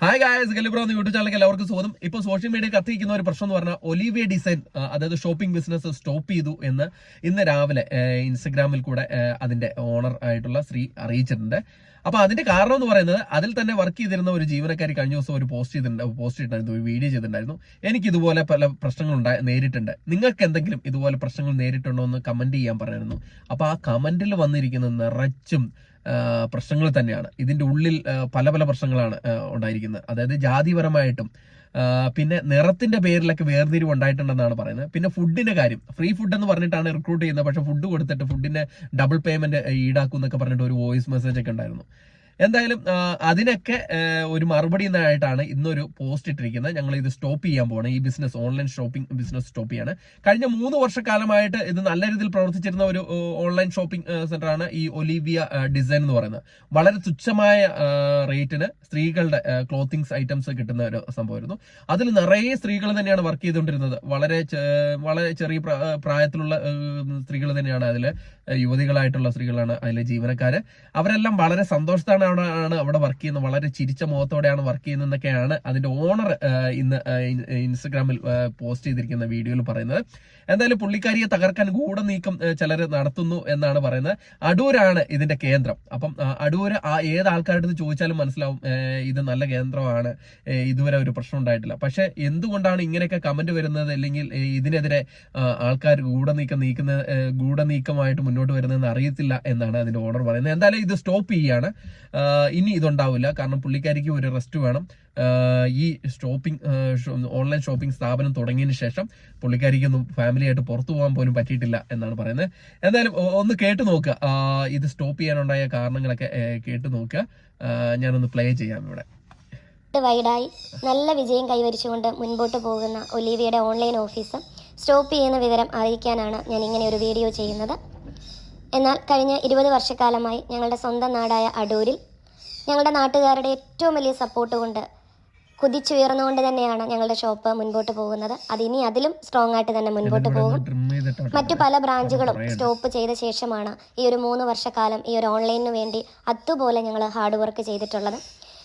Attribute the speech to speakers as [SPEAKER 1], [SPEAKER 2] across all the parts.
[SPEAKER 1] Hi guys ഗലിബ്രോ എന്ന YouTube ചാനലിലേക്ക് എല്ലാവർക്കും സ്വാഗതം. ഇപ്പോൾ സോഷ്യൽ മീഡിയ കത്തിരിക്കുന്ന ഒരു പ്രശ്നം എന്ന് പറഞ്ഞാൽ ഒലിവിയ ഡിസൈൻ അതായത് ഷോപ്പിംഗ് ബിസിനസ് സ്റ്റോപ്പ് ചെയ്തു എന്ന് ഇന്ന് രാവിലെ ഇൻസ്റ്റഗ്രാമിൽ കൂടെ അതിന്റെ ഓണർ ആയിട്ടുള്ള ശ്രീ അറിയിച്ചിട്ടുണ്ട്. അപ്പൊ അതിന്റെ കാരണം എന്ന് പറയുന്നത് അതിൽ തന്നെ വർക്ക് ചെയ്തിരുന്ന ഒരു ജീവനക്കാരി കഴിഞ്ഞ ദിവസം ഒരു പോസ്റ്റ് ചെയ്തിട്ടുണ്ട് പോസ്റ്റ് ചെയ്തിട്ടുണ്ടായിരുന്നു ഒരു വീഡിയോ ചെയ്തിട്ടുണ്ടായിരുന്നു. എനിക്ക് ഇതുപോലെ പല പ്രശ്നങ്ങൾ ഉണ്ടായി നേരിട്ടുണ്ട്. നിങ്ങൾക്ക് എന്തെങ്കിലും ഇതുപോലെ പ്രശ്നങ്ങൾ നേരിട്ടുണ്ടോ എന്ന് കമന്റ് ചെയ്യാൻ പറഞ്ഞിരുന്നു അപ്പൊ ആ കമന്റിൽ വന്നിരിക്കുന്ന നിറച്ചും പ്രശ്നങ്ങൾ തന്നെയാണ്. ഇതിന്റെ ഉള്ളിൽ പല പല പ്രശ്നങ്ങളാണ് ഉണ്ടായിരിക്കുന്നത്. അതായത് ജാതിപരമായിട്ടും പിന്നെ നിറത്തിന്റെ പേരിലൊക്കെ വേർതിരിവ് ഉണ്ടായിട്ടുണ്ടെന്നാണ് പറയുന്നത്. പിന്നെ ഫുഡിന്റെ കാര്യം. ഫ്രീ ഫുഡ് എന്ന് പറഞ്ഞിട്ടാണ് റിക്രൂട്ട് ചെയ്യുന്നത്. പക്ഷെ ഫുഡ് കൊടുത്തിട്ട് ഫുഡിന്റെ ഡബിൾ പേയ്മെന്റ് ഈടാക്കും എന്നൊക്കെ പറഞ്ഞിട്ട് ഒരു വോയിസ് മെസ്സേജ് ഒക്കെ ഉണ്ടായിരുന്നു. എന്തായാലും അതിനൊക്കെ ഒരു മറുപടി എന്നായിട്ടാണ് ഇന്നൊരു പോസ്റ്റ് ഇട്ടിരിക്കുന്നത്. ഞങ്ങൾ ഇത് സ്റ്റോപ്പ് ചെയ്യാൻ പോകണം ഈ business online shopping business stop ചെയ്യാണ്. കഴിഞ്ഞ മൂന്ന് വർഷക്കാലമായിട്ട് ഇത് നല്ല രീതിയിൽ പ്രവർത്തിച്ചിരുന്ന ഒരു ഓൺലൈൻ ഷോപ്പിംഗ് സെന്ററാണ് ഈ ഒലിവിയ ഡിസൈൻ എന്ന് പറയുന്നത്. വളരെ തുച്ഛമായ റേറ്റിന് സ്ത്രീകളുടെ ക്ലോത്തിങ്സ് ഐറ്റംസ് കിട്ടുന്ന ഒരു സംഭവമായിരുന്നു. അതിൽ നിറയെ സ്ത്രീകൾ തന്നെയാണ് വർക്ക് ചെയ്തുകൊണ്ടിരുന്നത്. വളരെ വളരെ ചെറിയ പ്രായത്തിലുള്ള സ്ത്രീകൾ തന്നെയാണ് അതിൽ യുവതികളായിട്ടുള്ള സ്ത്രീകളാണ് അതിലെ ജീവനക്കാർ അവരെല്ലാം വളരെ സന്തോഷത്താണ് ആണ് അവിടെ വർക്ക് ചെയ്യുന്നത്. വളരെ ചിരിച്ച മുഖത്തോടെയാണ് വർക്ക് ചെയ്യുന്നത് എന്നൊക്കെയാണ് അതിന്റെ ഓണർ ഇന്ന് ഇൻസ്റ്റഗ്രാമിൽ പോസ്റ്റ് ചെയ്തിരിക്കുന്ന വീഡിയോയിൽ പറയുന്നത്. എന്തായാലും പുള്ളിക്കാരിയെ തകർക്കാൻ ഗൂഢനീക്കം ചിലർ നടത്തുന്നു എന്നാണ് പറയുന്നത്. അടൂരാണ് ഇതിന്റെ കേന്ദ്രം. അപ്പം അടൂര് ആ ഏത് ആൾക്കാരുടെ ചോദിച്ചാലും മനസ്സിലാവും ഇത് നല്ല കേന്ദ്രമാണ് ഇതുവരെ ഒരു പ്രശ്നം ഉണ്ടായിട്ടില്ല. പക്ഷെ എന്തുകൊണ്ടാണ് ഇങ്ങനെയൊക്കെ കമന്റ് വരുന്നത്? അല്ലെങ്കിൽ ഇതിനെതിരെ ആൾക്കാർ ഗൂഢനീക്കം നീക്കുന്ന ഗൂഢനീക്കമായിട്ട് മുന്നോട്ട് വരുന്നതെന്ന് അറിയത്തില്ല എന്നാണ് അതിന്റെ ഓർഡർ പറയുന്നത്. എന്തായാലും ഇത് സ്റ്റോപ്പ് ചെയ്യാണ്. ഇനി ഇതുണ്ടാവില്ല. കാരണം പുള്ളിക്കാരിക്ക് ഒരു റെസ്റ്റ് വേണം. ഈ ഷോപ്പിംഗ് ഓൺലൈൻ ഷോപ്പിംഗ് സ്ഥാപനം തുടങ്ങിയതിന് ശേഷം പുള്ളിക്കാരിക്കൊന്നും ഫാമിലി ആയിട്ട് പുറത്തു പോകാൻ പോലും പറ്റിയിട്ടില്ല എന്നാണ് പറയുന്നത്. എന്തായാലും ഒന്ന് കേട്ട് നോക്കുക. ഇത് സ്റ്റോപ്പ് ചെയ്യാനുണ്ടായ കാരണങ്ങളൊക്കെ കേട്ടു നോക്കുക. ഞാനൊന്ന് പ്ലേ ചെയ്യാം ഇവിടെ.
[SPEAKER 2] വൈഡായി നല്ല വിജയം കൈവരിച്ചുകൊണ്ട് മുൻപോട്ട് പോകുന്ന ഒലീവിയുടെ ഓൺലൈൻ ഓഫീസ് സ്റ്റോപ്പ് ചെയ്യുന്ന വിവരം അറിയിക്കാനാണ് ഞാൻ ഇങ്ങനെ ഒരു വീഡിയോ ചെയ്യുന്നത്. എന്നാൽ കഴിഞ്ഞ ഇരുപത് വർഷക്കാലമായി ഞങ്ങളുടെ സ്വന്തം നാടായ അടൂരിൽ ഞങ്ങളുടെ നാട്ടുകാരുടെ ഏറ്റവും വലിയ സപ്പോർട്ട് കൊണ്ട് കുതിച്ചുയർന്നുകൊണ്ട് തന്നെയാണ് ഞങ്ങളുടെ ഷോപ്പ് മുൻപോട്ട് പോകുന്നത്. അത് ഇനി അതിലും സ്ട്രോങ് ആയിട്ട് തന്നെ മുൻപോട്ട് പോകും. മറ്റു പല ബ്രാഞ്ചുകളും സ്റ്റോപ്പ് ചെയ്ത ശേഷമാണ് ഈ ഒരു മൂന്ന് വർഷക്കാലം ഈ ഒരു ഓൺലൈനിന് വേണ്ടി അതുപോലെ ഞങ്ങൾ ഹാർഡ് വർക്ക് ചെയ്തിട്ടുള്ളത്.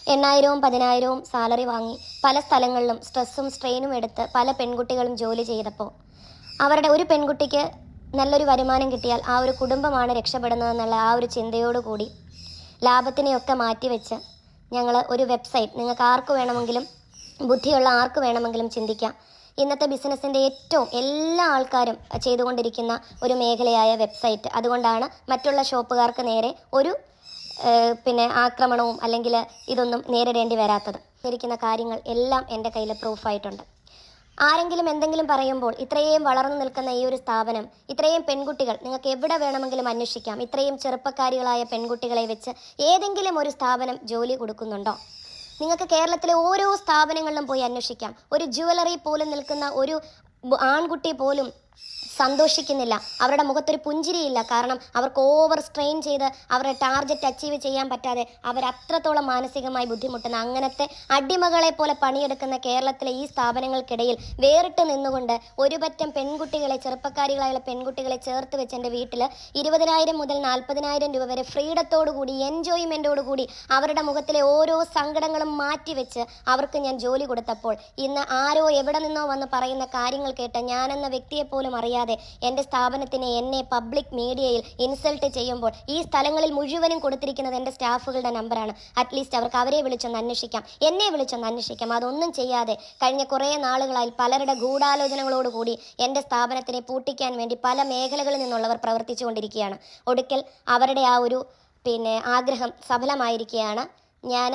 [SPEAKER 2] എണ്ണായിരവും പതിനായിരവും സാലറി വാങ്ങി പല സ്ഥലങ്ങളിലും സ്ട്രെസ്സും സ്ട്രെയിനും എടുത്ത് പല പെൺകുട്ടികളും ജോലി ചെയ്തപ്പോൾ അവരുടെ ഒരു പെൺകുട്ടിക്ക് നല്ലൊരു വരുമാനം കിട്ടിയാൽ ആ ഒരു കുടുംബമാണ് രക്ഷപ്പെടുന്നതെന്നുള്ള ആ ഒരു ചിന്തയോടുകൂടി ലാഭത്തിനെയൊക്കെ മാറ്റിവെച്ച് ഞങ്ങൾ ഒരു വെബ്സൈറ്റ് നിങ്ങൾക്ക് ആർക്ക് വേണമെങ്കിലും ബുദ്ധിയുള്ള ആർക്ക് വേണമെങ്കിലും ചിന്തിക്കാം. ഇന്നത്തെ ബിസിനസ്സിന്റെ ഏറ്റവും എല്ലാ ആൾക്കാരും ചെയ്തുകൊണ്ടിരിക്കുന്ന ഒരു മേഖലയായ വെബ്സൈറ്റ്. അതുകൊണ്ടാണ് മറ്റുള്ള ഷോപ്പുകാർക്ക് നേരെ ഒരു പിന്നെ ആക്രമണവും അല്ലെങ്കിൽ ഇതൊന്നും നേരിടേണ്ടി വരാത്തത്. ഇരിക്കുന്ന കാര്യങ്ങൾ എല്ലാം എന്റെ കയ്യിൽ പ്രൂഫായിട്ടുണ്ട് ആരെങ്കിലും എന്തെങ്കിലും പറയുമ്പോൾ ഇത്രയും വളർന്നു നിൽക്കുന്ന ഈ ഒരു സ്ഥാപനം ഇത്രയും പെൺകുട്ടികൾ നിങ്ങൾക്ക് എവിടെ വേണമെങ്കിലും അന്വേഷിക്കാം. ഇത്രയും ചെറുപ്പക്കാരികളായ പെൺകുട്ടികളെ വെച്ച് ഏതെങ്കിലും ഒരു സ്ഥാപനം ജോലി കൊടുക്കുന്നുണ്ടോ? നിങ്ങൾക്ക് കേരളത്തിലെ ഓരോ സ്ഥാപനങ്ങളിലും പോയി അന്വേഷിക്കാം. ഒരു ജുവലറി പോലും നിൽക്കുന്ന ഒരു ആൺകുട്ടി പോലും സന്തോഷിക്കുന്നില്ല. അവരുടെ മുഖത്തൊരു പുഞ്ചിരിയില്ല. കാരണം അവർക്ക് ഓവർ സ്ട്രെയിൻ ചെയ്ത് അവരുടെ ടാർഗറ്റ് അച്ചീവ് ചെയ്യാൻ പറ്റാതെ അവർ അത്രത്തോളം മാനസികമായി ബുദ്ധിമുട്ടുന്ന അങ്ങനത്തെ അടിമകളെ പോലെ പണിയെടുക്കുന്ന കേരളത്തിലെ ഈ സ്ഥാപനങ്ങൾക്കിടയിൽ വേറിട്ട് നിന്നുകൊണ്ട് ഒരുപറ്റം പെൺകുട്ടികളെ ചെറുപ്പക്കാരികളായുള്ള പെൺകുട്ടികളെ ചേർത്ത് വെച്ച് എന്റെ വീട്ടിൽ ഇരുപതിനായിരം മുതൽ നാൽപ്പതിനായിരം രൂപ വരെ ഫ്രീഡത്തോടു കൂടി എൻജോയ്മെന്റോടു കൂടി അവരുടെ മുഖത്തിലെ ഓരോ സങ്കടങ്ങളും മാറ്റിവെച്ച് അവർക്ക് ഞാൻ ജോലി കൊടുത്തപ്പോൾ ഇന്ന് ആരോ എവിടെ നിന്നോ വന്ന് പറയുന്ന കാര്യങ്ങൾ കേട്ട് ഞാനെന്ന വ്യക്തിയെ പോലും അറിയാതെ എന്റെ സ്ഥാപനത്തിനെ എന്നെ പബ്ലിക് മീഡിയയിൽ ഇൻസൾട്ട് ചെയ്യുമ്പോൾ ഈ സ്ഥലങ്ങളിൽ മുഴുവനും കൊടുത്തിരിക്കുന്നത് എന്റെ സ്റ്റാഫുകളുടെ നമ്പറാണ് അറ്റ്ലീസ്റ്റ് അവർക്ക് അവരെ വിളിച്ചൊന്ന് അന്വേഷിക്കാം. എന്നെ വിളിച്ചൊന്ന് അന്വേഷിക്കാം. അതൊന്നും ചെയ്യാതെ കഴിഞ്ഞ കുറേ നാളുകളായി പലരുടെ ഗൂഢാലോചനകളോടുകൂടി എന്റെ സ്ഥാപനത്തിനെ പൂട്ടിക്കാൻ വേണ്ടി പല മേഖലകളിൽ നിന്നുള്ളവർ പ്രവർത്തിച്ചുകൊണ്ടിരിക്കുകയാണ്. ഒടുക്കൽ അവരുടെ ആ ഒരു പിന്നെ ആഗ്രഹം സഫലമായിരിക്കുകയാണ്. ഞാൻ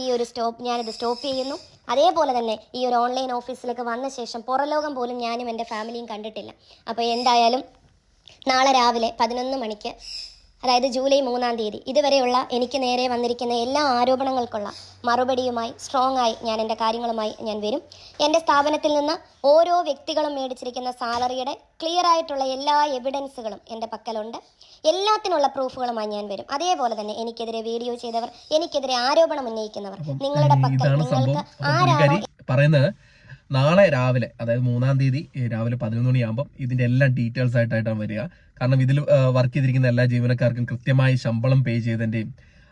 [SPEAKER 2] ഈ ഒരു സ്റ്റോപ്പ് ഞാനിത് സ്റ്റോപ്പ് ചെയ്യുന്നു. അതേപോലെ തന്നെ ഈ ഒരു ഓൺലൈൻ ഓഫീസിലേക്ക് വന്ന ശേഷം പുറലോകം പോലും ഞാനും എന്റെ ഫാമിലിയും കണ്ടിട്ടില്ല. അപ്പോൾ എന്തായാലും നാളെ രാവിലെ പതിനൊന്ന് മണിക്ക് അതായത് ജൂലൈ മൂന്നാം തീയതി. ഇതുവരെയുള്ള എനിക്ക് നേരെ വന്നിരിക്കുന്ന എല്ലാ ആരോപണങ്ങൾക്കുള്ള മറുപടിയുമായി സ്ട്രോങ് ആയി ഞാൻ എന്റെ കാര്യങ്ങളുമായി ഞാൻ വരും. എന്റെ സ്ഥാപനത്തിൽ നിന്ന് ഓരോ വ്യക്തികളും മേടിച്ചിരിക്കുന്ന സാലറിയുടെ ക്ലിയർ ആയിട്ടുള്ള എല്ലാ എവിഡൻസുകളും എന്റെ പക്കലുണ്ട്. എല്ലാത്തിനുള്ള പ്രൂഫുകളുമായി ഞാൻ വരും. അതേപോലെ തന്നെ എനിക്കെതിരെ വീഡിയോ ചെയ്തവർ എനിക്കെതിരെ ആരോപണം ഉന്നയിക്കുന്നവർ നിങ്ങളുടെ പക്കൽ നിങ്ങൾക്ക് ആരാണോ
[SPEAKER 1] പറയുന്നത് നാളെ രാവിലെ അതായത് മൂന്നാം തീയതി രാവിലെ പതിനൊന്ന് മണിയാകുമ്പോൾ ഇതിന്റെ എല്ലാം ഡീറ്റെയിൽസ് ആയിട്ടായിട്ടാണ് വരിക. കാരണം ഇതിൽ വർക്ക് ചെയ്തിരിക്കുന്ന എല്ലാ ജീവനക്കാർക്കും കൃത്യമായി ശമ്പളം പേ ചെയ്തതിന്റെയും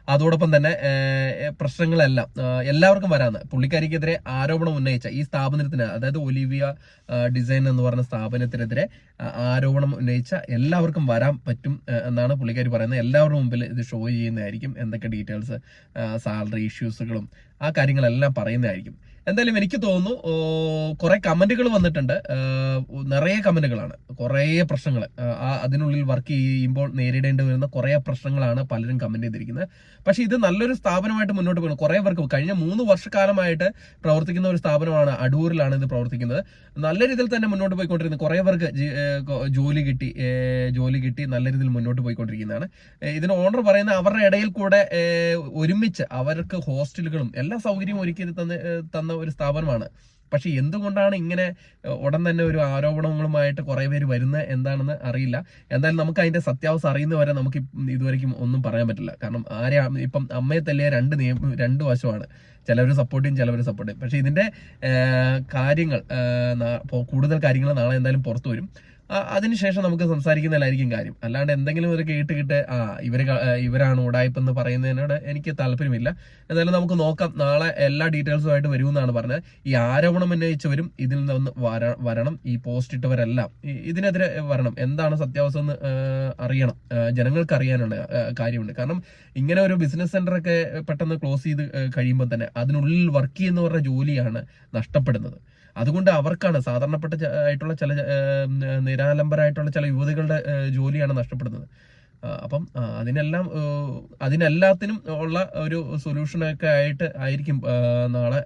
[SPEAKER 1] അതോടൊപ്പം തന്നെ പ്രശ്നങ്ങളെല്ലാം എല്ലാവർക്കും വരാന്ന്. പുള്ളിക്കാരിക്കെതിരെ ആരോപണം ഉന്നയിച്ച ഈ സ്ഥാപനത്തിന് അതായത് ഒലിവിയ ഡിസൈൻ എന്ന് പറഞ്ഞ സ്ഥാപനത്തിനെതിരെ ആരോപണം ഉന്നയിച്ച എല്ലാവർക്കും വരാൻ പറ്റും എന്നാണ് പുള്ളിക്കാരി പറയുന്നത്. എല്ലാവരുടെ മുമ്പിൽ ഇത് ഷോ ചെയ്യുന്നതായിരിക്കും എന്തൊക്കെ ഡീറ്റെയിൽസ് സാലറി ഇഷ്യൂസുകളും ആ കാര്യങ്ങളെല്ലാം പറയുന്നതായിരിക്കും. എന്തായാലും എനിക്ക് തോന്നുന്നു കുറേ കമന്റുകൾ വന്നിട്ടുണ്ട്. നിറയെ കമന്റുകളാണ്. കുറേ പ്രശ്നങ്ങൾ അതിനുള്ളിൽ വർക്ക് ചെയ്യുമ്പോൾ നേരിടേണ്ടി വരുന്ന കുറേ പ്രശ്നങ്ങളാണ് പലരും കമന്റ് ചെയ്തിരിക്കുന്നത്. പക്ഷെ ഇത് നല്ലൊരു സ്ഥാപനമായിട്ട് മുന്നോട്ട് പോകുന്നു കുറേ പേർക്ക് കഴിഞ്ഞ മൂന്ന് വർഷക്കാലമായിട്ട് പ്രവർത്തിക്കുന്ന ഒരു സ്ഥാപനമാണ് അടൂരിലാണ് ഇത് പ്രവർത്തിക്കുന്നത്. നല്ല രീതിയിൽ തന്നെ മുന്നോട്ട് പോയിക്കൊണ്ടിരിക്കുന്നത് കുറേ പേർക്ക് ജോലി കിട്ടി ജോലി കിട്ടി നല്ല രീതിയിൽ മുന്നോട്ട് പോയിക്കൊണ്ടിരിക്കുന്നതാണ്. ഇതിന് ഓണർ പറയുന്ന അവരുടെ ഇടയിൽ കൂടെ ഒരുമിച്ച് അവർക്ക് ഹോസ്റ്റലുകളും എല്ലാ സൗകര്യവും ഒരുക്കി തന്ന തന്ന ഒരു സ്ഥാപനമാണ്. പക്ഷെ എന്തുകൊണ്ടാണ് ഇങ്ങനെ ഉടൻ തന്നെ ഒരു ആരോപണങ്ങളുമായിട്ട് കുറെ പേര് വരുന്നത് എന്താണെന്ന് അറിയില്ല. എന്തായാലും നമുക്ക് അതിന്റെ സത്യാവസ്ഥ അറിയുന്നവരെ നമുക്ക് ഇപ്പം ഇതുവരെയ്ക്കും ഒന്നും പറയാൻ പറ്റില്ല. കാരണം ആരെ ഇപ്പം അമ്മയെ തല്ലിയ രണ്ട് നിയമം രണ്ട് വശമാണ്. ചിലവർ സപ്പോർട്ട് ചിലവർ സപ്പോർട്ട് ചെയ്യും. പക്ഷെ ഇതിന്റെ കാര്യങ്ങൾ കൂടുതൽ കാര്യങ്ങൾ നാളെ എന്തായാലും പുറത്തു വരും. അതിനുശേഷം നമുക്ക് സംസാരിക്കുന്നതിലായിരിക്കും കാര്യം. അല്ലാണ്ട് എന്തെങ്കിലും ഒരു കേട്ട് കേട്ട് ആ ഇവർ ഇവരാണ് ഉടായ്പെന്ന് പറയുന്നതിനോട് എനിക്ക് താല്പര്യമില്ല. എന്തായാലും നമുക്ക് നോക്കാം. നാളെ എല്ലാ ഡീറ്റെയിൽസുമായിട്ട് വരുമെന്നാണ് പറഞ്ഞത്. ഈ ആരോപണം ഉന്നയിച്ചവരും ഇതിൽ നിന്ന് വരണം. ഈ പോസ്റ്റ് ഇട്ടവരെല്ലാം. ഇതിനെതിരെ വരണം. എന്താണ് സത്യാവസ്ഥ എന്ന് അറിയണം. ജനങ്ങൾക്ക് അറിയാനുള്ള കാര്യമുണ്ട്. കാരണം ഇങ്ങനെ ഒരു ബിസിനസ് സെന്റർ ഒക്കെ പെട്ടെന്ന് ക്ലോസ് ചെയ്ത് കഴിയുമ്പോൾ തന്നെ അതിനുള്ളിൽ വർക്ക് ചെയ്യുന്നവരുടെ ജോലിയാണ് നഷ്ടപ്പെടുന്നത്. അതുകൊണ്ട് അവർക്കാണ് സാധാരണപ്പെട്ട ആയിട്ടുള്ള ചില നിരാലംബരായിട്ടുള്ള ചില യുവതികളുടെ ജോലിയാണ് നഷ്ടപ്പെടുന്നത്. അപ്പം അതിനെല്ലാം അതിനെല്ലാത്തിനും ഉള്ള ഒരു സൊല്യൂഷനൊക്കെ ആയിട്ട് ആയിരിക്കും നാളെ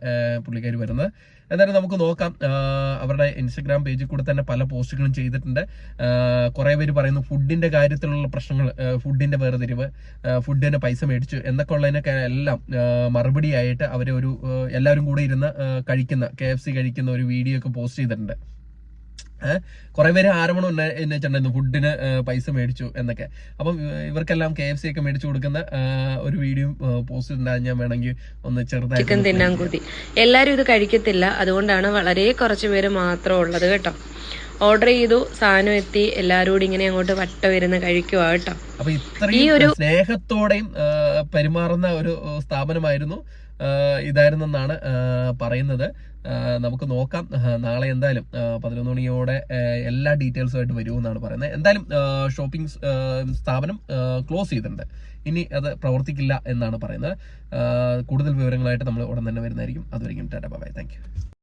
[SPEAKER 1] പുള്ളിക്കാരി വരുന്നത്. എന്തായാലും നമുക്ക് നോക്കാം. അവരുടെ ഇൻസ്റ്റഗ്രാം പേജിൽ കൂടെ തന്നെ പല പോസ്റ്റുകളും ചെയ്തിട്ടുണ്ട്. കുറെ പേര് പറയുന്നു ഫുഡിന്റെ കാര്യത്തിലുള്ള പ്രശ്നങ്ങൾ ഫുഡിന്റെ വേർതിരിവ് ഫുഡിന് പൈസ മേടിച്ചു എന്നൊക്കെ ഉള്ളതിനൊക്കെ എല്ലാം മറുപടി മറുപടിയായിട്ട് അവരെ ഒരു എല്ലാവരും കൂടെ ഇരുന്ന് കഴിക്കുന്ന കെ എഫ് സി കഴിക്കുന്ന ഒരു വീഡിയോ ഒക്കെ പോസ്റ്റ് ചെയ്തിട്ടുണ്ട്. കുറെ പേര് ആരോപണം എന്നെ ഉന്നയിച്ചിട്ടുണ്ടായിരുന്നു ഫുഡിന് പൈസ മേടിച്ചു എന്നൊക്കെ. അപ്പം ഇവർക്കെല്ലാം കെ എഫ് സി ഒക്കെ മേടിച്ചു കൊടുക്കുന്ന ഒരു വീഡിയോ പോസ്റ്റ് ഉണ്ടാകും ഞാൻ വേണമെങ്കിൽ ഒന്ന് ചെറുതായിട്ട്
[SPEAKER 3] ചിക്കൻ തിന്നാൻ കൂതി. എല്ലാരും ഇത് കഴിക്കത്തില്ല. അതുകൊണ്ടാണ് വളരെ കുറച്ച് പേര് മാത്രം ഉള്ളത് കേട്ടോ. ഓർഡർ ചെയ്തു സാധനം എത്തി. എല്ലാവരും കൂടി ഇങ്ങനെ അങ്ങോട്ട് വട്ട വരുന്ന കഴിക്കുക കേട്ടോ.
[SPEAKER 1] അപ്പൊ ഇത്രയും സ്നേഹത്തോടെയും പെരുമാറുന്ന ഒരു സ്ഥാപനമായിരുന്നു ഇതായിരുന്നെന്നാണ് പറയുന്നത്. നമുക്ക് നോക്കാം. നാളെ എന്തായാലും പതിനൊന്ന് മണിയോടെ എല്ലാ ഡീറ്റെയിൽസുമായിട്ട് വരുമെന്നാണ് പറയുന്നത്. എന്തായാലും ഷോപ്പിംഗ് സ്ഥാപനം ക്ലോസ് ചെയ്തിട്ടുണ്ട്. ഇനി അത് പ്രവർത്തിക്കില്ല എന്നാണ് പറയുന്നത്. കൂടുതൽ വിവരങ്ങളായിട്ട് നമ്മൾ ഉടൻ തന്നെ വരുന്നതായിരിക്കും. അതുവരെയും ടാറ്റ ബൈ താങ്ക് യു